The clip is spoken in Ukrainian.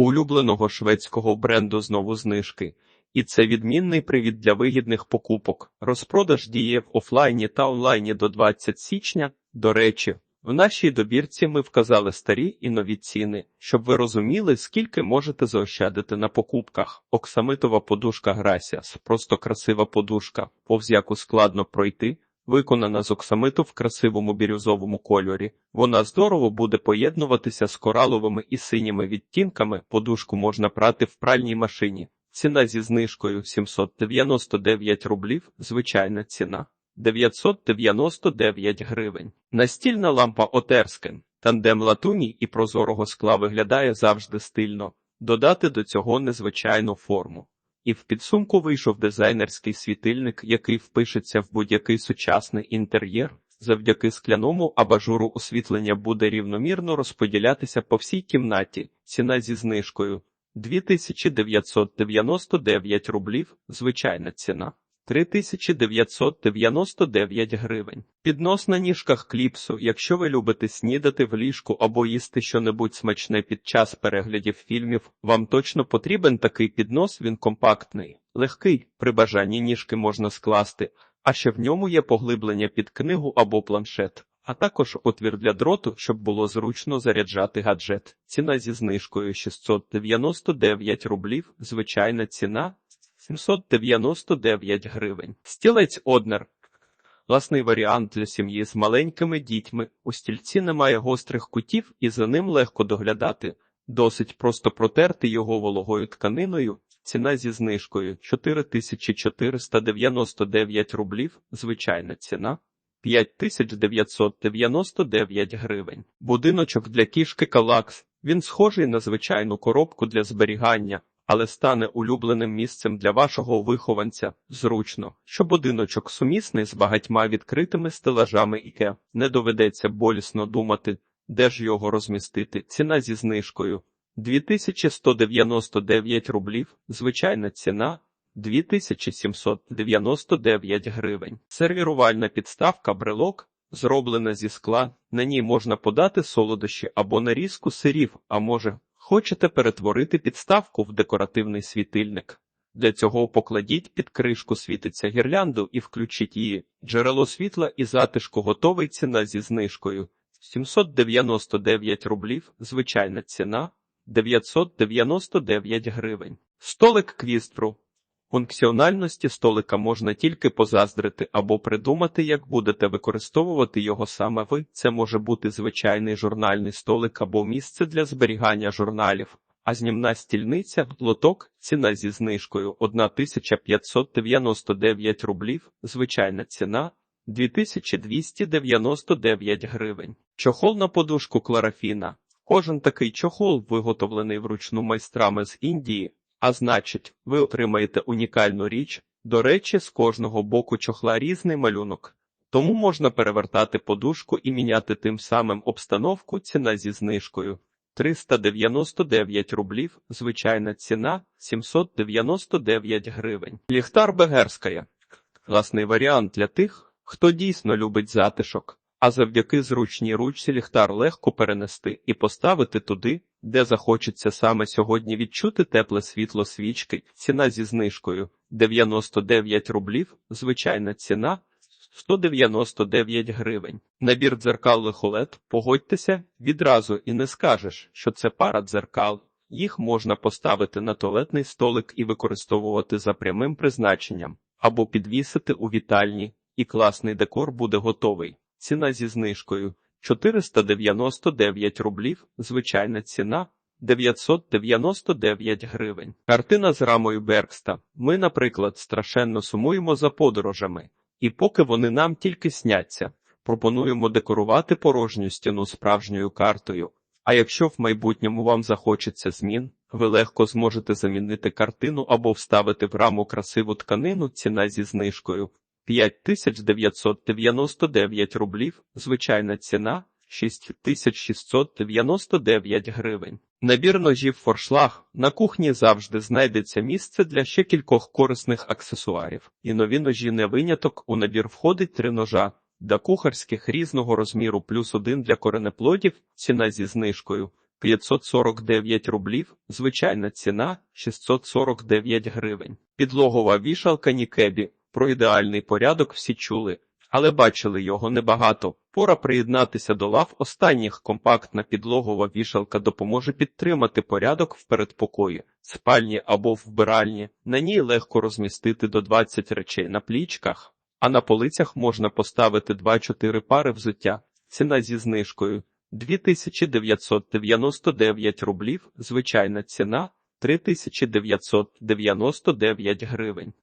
Улюбленого шведського бренду знову знижки. І це відмінний привід для вигідних покупок. Розпродаж діє в офлайні та онлайні до 20 січня. До речі, в нашій добірці ми вказали старі і нові ціни, щоб ви розуміли, скільки можете заощадити на покупках. Оксамитова подушка Грасіас – просто красива подушка, повз яку складно пройти. Виконана з оксамиту в красивому бірюзовому кольорі. Вона здорово буде поєднуватися з кораловими і синіми відтінками. Подушку можна прати в пральній машині. Ціна зі знижкою 799 рублів, звичайна ціна 999 гривень. Настільна лампа Отерскен, тандем латуні і прозорого скла виглядає завжди стильно. Додати до цього незвичайну форму. І в підсумку вийшов дизайнерський світильник, який впишеться в будь-який сучасний інтер'єр. Завдяки скляному абажуру освітлення буде рівномірно розподілятися по всій кімнаті. Ціна зі знижкою 2999 рублів, звичайна ціна. 3999 гривень. Піднос на ніжках кліпсу, якщо ви любите снідати в ліжку або їсти щонебудь смачне під час переглядів фільмів, вам точно потрібен такий піднос, він компактний, легкий, при бажанні ніжки можна скласти, а ще в ньому є поглиблення під книгу або планшет. А також отвір для дроту, щоб було зручно заряджати гаджет. Ціна зі знижкою 699 рублів, звичайна ціна 799 гривень. Стілець Однер. Власний варіант для сім'ї з маленькими дітьми. У стільці немає гострих кутів і за ним легко доглядати. Досить просто протерти його вологою тканиною. Ціна зі знижкою 4499 рублів, звичайна ціна 5999 гривень. Будиночок для кішки Калакс. Він схожий на звичайну коробку для зберігання, але стане улюбленим місцем для вашого вихованця. Зручно, що будиночок сумісний з багатьма відкритими стелажами іке. Не доведеться болісно думати, де ж його розмістити. Ціна зі знижкою 2199 рублів, звичайна ціна 2799 гривень. Сервірувальна підставка брелок зроблена зі скла. На ній можна подати солодощі або нарізку сирів, а може, хочете перетворити підставку в декоративний світильник. Для цього покладіть під кришку світиться гірлянду і включіть її. Джерело світла і затишку готовий ціна зі знижкою. 799 рублів, звичайна ціна 999 гривень. Столик квістру. Функціональності столика можна тільки позаздрити або придумати, як будете використовувати його саме ви. Це може бути звичайний журнальний столик або місце для зберігання журналів, а знімна стільниця, лоток, ціна зі знижкою 1599 рублів, звичайна ціна 2299 гривень. Чохол на подушку кларафіна. Кожен такий чохол виготовлений вручну майстрами з Індії. А значить, ви отримаєте унікальну річ. До речі, з кожного боку чохла різний малюнок. Тому можна перевертати подушку і міняти тим самим обстановку ціна зі знижкою. 399 рублів, звичайна ціна 799 гривень. Ліхтар Бегерськая. Класний варіант для тих, хто дійсно любить затишок, а завдяки зручній ручці ліхтар легко перенести і поставити туди, де захочеться саме сьогодні відчути тепле світло свічки, ціна зі знижкою 99 рублів, звичайна ціна 199 гривень. Набір дзеркал лихолет, погодьтеся, відразу і не скажеш, що це пара дзеркал. Їх можна поставити на туалетний столик і використовувати за прямим призначенням, або підвісити у вітальні, і класний декор буде готовий. Ціна зі знижкою 499 рублів, звичайна ціна 999 гривень. Картина з рамою Бергста. Ми, наприклад, страшенно сумуємо за подорожами, і поки вони нам тільки сняться, пропонуємо декорувати порожню стіну справжньою картою. А якщо в майбутньому вам захочеться змін, ви легко зможете замінити картину або вставити в раму красиву тканину ціна зі знижкою 5999 рублів, звичайна ціна 6699 гривень. Набір ножів форшлаг на кухні завжди знайдеться місце для ще кількох корисних аксесуарів. І нові ножі не виняток. У набір входить три ножа для кухарських різного розміру плюс один для коренеплодів, ціна зі знижкою 549 рублів, звичайна ціна 649 гривень. Підлогова вішалка Нікебі. Про ідеальний порядок всі чули, але бачили його небагато. Пора приєднатися до лав останніх. Компактна підлогова вішалка допоможе підтримати порядок в передпокої, спальні або вбиральні. На ній легко розмістити до 20 речей на плічках, а на полицях можна поставити 2-4 пари взуття. Ціна зі знижкою 2999 рублів, звичайна ціна 3999 гривень.